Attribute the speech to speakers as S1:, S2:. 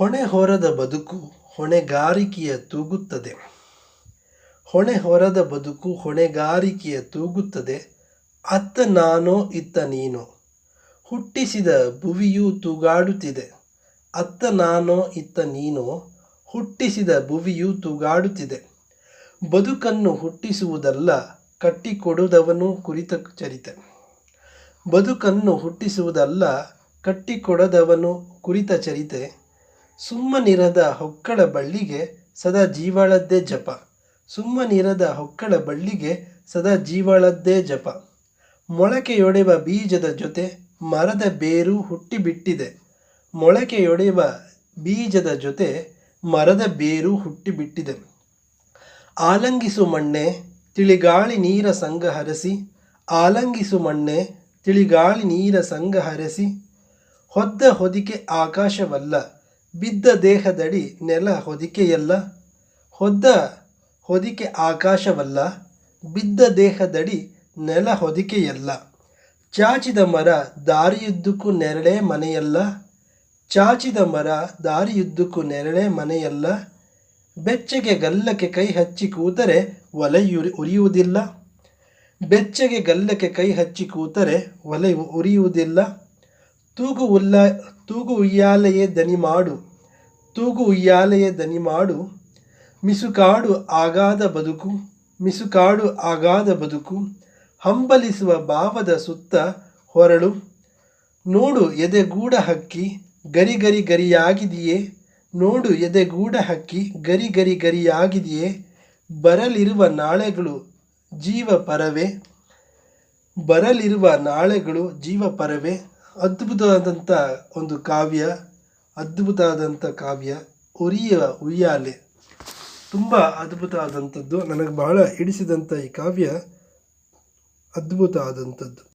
S1: ಹೊಣೆ ಹೊರದ ಬದುಕು ಹೊಣೆಗಾರಿಕೆಯ ತೂಗುತ್ತದೆ. ಹೊಣೆ ಹೊರದ ಬದುಕು ಹೊಣೆಗಾರಿಕೆಯ ತೂಗುತ್ತದೆ. ಅತ್ತ ನಾನೋ, ಇತ್ತ ನೀನೋ. ಹುಟ್ಟಿಸಿದ ಭುವಿಯು ತೂಗಾಡುತ್ತಿದೆ. ಅತ್ತ ನಾನೋ, ಇತ್ತ ನೀನೋ. ಹುಟ್ಟಿಸಿದ ಭುವಿಯು ತೂಗಾಡುತ್ತಿದೆ. ಬದುಕನ್ನು ಹುಟ್ಟಿಸುವುದಲ್ಲ ಕಟ್ಟಿಕೊಡುವುದವನು ಕುರಿತ ಚರಿತೆ. ಬದುಕನ್ನು ಹುಟ್ಟಿಸುವುದಲ್ಲ, ಕಟ್ಟಿಕೊಡದವನು ಕುರಿತ ಚರಿತೆ. ಸುಮ್ಮನಿರದ ಹೊಕ್ಕಳ ಬಳ್ಳಿಗೆ ಸದಾ ಜೀವಾಳದ್ದೇ ಜಪ. ಸುಮ್ಮನಿರದ ಹೊಕ್ಕಳ ಬಳ್ಳಿಗೆ ಸದಾ ಜೀವಾಳದ್ದೇ ಜಪ. ಮೊಳಕೆಯೊಡೆವ ಬೀಜದ ಜೊತೆ ಮರದ ಬೇರು ಹುಟ್ಟಿಬಿಟ್ಟಿದೆ. ಮೊಳಕೆಯೊಡೆವ ಬೀಜದ ಜೊತೆ ಮರದ ಬೇರು ಹುಟ್ಟಿಬಿಟ್ಟಿದೆ. ಆಲಂಗಿಸು ಮಣ್ಣೆ, ತಿಳಿಗಾಳಿ ನೀರ ಸಂಘ ಹರಸಿ, ಆಲಂಗಿಸು ಮಣ್ಣೆ, ತಿಳಿಗಾಳಿ ನೀರ ಸಂಘ ಹರಸಿ, ಹೊದ್ದ ಹೊದಿಕೆ ಆಕಾಶವಲ್ಲ. ಬಿದ್ದ ದೇಹದಡಿ ನೆಲ ಹೊದಿಕೆಯಲ್ಲ, ಹೊದ್ದ ಹೊದಿಕೆ ಆಕಾಶವಲ್ಲ, ಬಿದ್ದ ದೇಹದಡಿ ನೆಲ ಹೊದಿಕೆಯಲ್ಲ. ಚಾಚಿದ ಮರ ದಾರಿಯುದ್ದಕ್ಕೂ ನೆರಳೇ ಮನೆಯಲ್ಲ, ಚಾಚಿದ ಮರ ದಾರಿಯುದ್ದಕ್ಕೂ ನೆರಳೆ ಮನೆಯಲ್ಲ. ಬೆಚ್ಚಗೆ ಗಲ್ಲಕ್ಕೆ ಕೈ ಹಚ್ಚಿ ಕೂತರೆ ಒಲೆಯುರಿ ಉರಿಯುವುದಿಲ್ಲ. ಬೆಚ್ಚಗೆ ಗಲ್ಲಕ್ಕೆ ಕೈ ಹಚ್ಚಿ ಕೂತರೆ ಒಲೆ ಉರಿಯುವುದಿಲ್ಲ. ತೂಗು ಉಲ್ಲ, ತೂಗು ಉಯ್ಯಾಲೆಯೇ ದನಿ ಮಾಡು, ತೂಗು ಉಯ್ಯಾಲೆಯೇ ದನಿ ಮಾಡು. ಮಿಸುಕಾಡು ಆಗಾದ ಬದುಕು, ಮಿಸುಕಾಡು ಆಗಾದ ಬದುಕು. ಹಂಬಲಿಸುವ ಭಾವದ ಸುತ್ತ ಹೊರಳು. ನೋಡು ಎದೆಗೂಡ ಹಕ್ಕಿ, ಗರಿ ಗರಿ ಗರಿಯಾಗಿದೆಯೇ? ನೋಡು ಎದೆಗೂಡ ಹಕ್ಕಿ, ಗರಿ ಗರಿ ಗರಿಯಾಗಿದೆಯೇ? ಬರಲಿರುವ ನಾಳೆಗಳು ಜೀವ ಪರವೇ ಬರಲಿರುವ ನಾಳೆಗಳು ಜೀವ ಪರವೇ ಅದ್ಭುತವಾದಂಥ ಒಂದು ಕಾವ್ಯ ಅದ್ಭುತವಾದಂಥ ಕಾವ್ಯ ಉರಿಯ ಉಯ್ಯಾಲೆ. ತುಂಬ ಅದ್ಭುತ ಆದಂಥದ್ದು ನನಗೆ ಬಹಳ ಹಿಡಿಸಿದಂಥ ಈ ಕಾವ್ಯ ಅದ್ಭುತ ಆದಂಥದ್ದು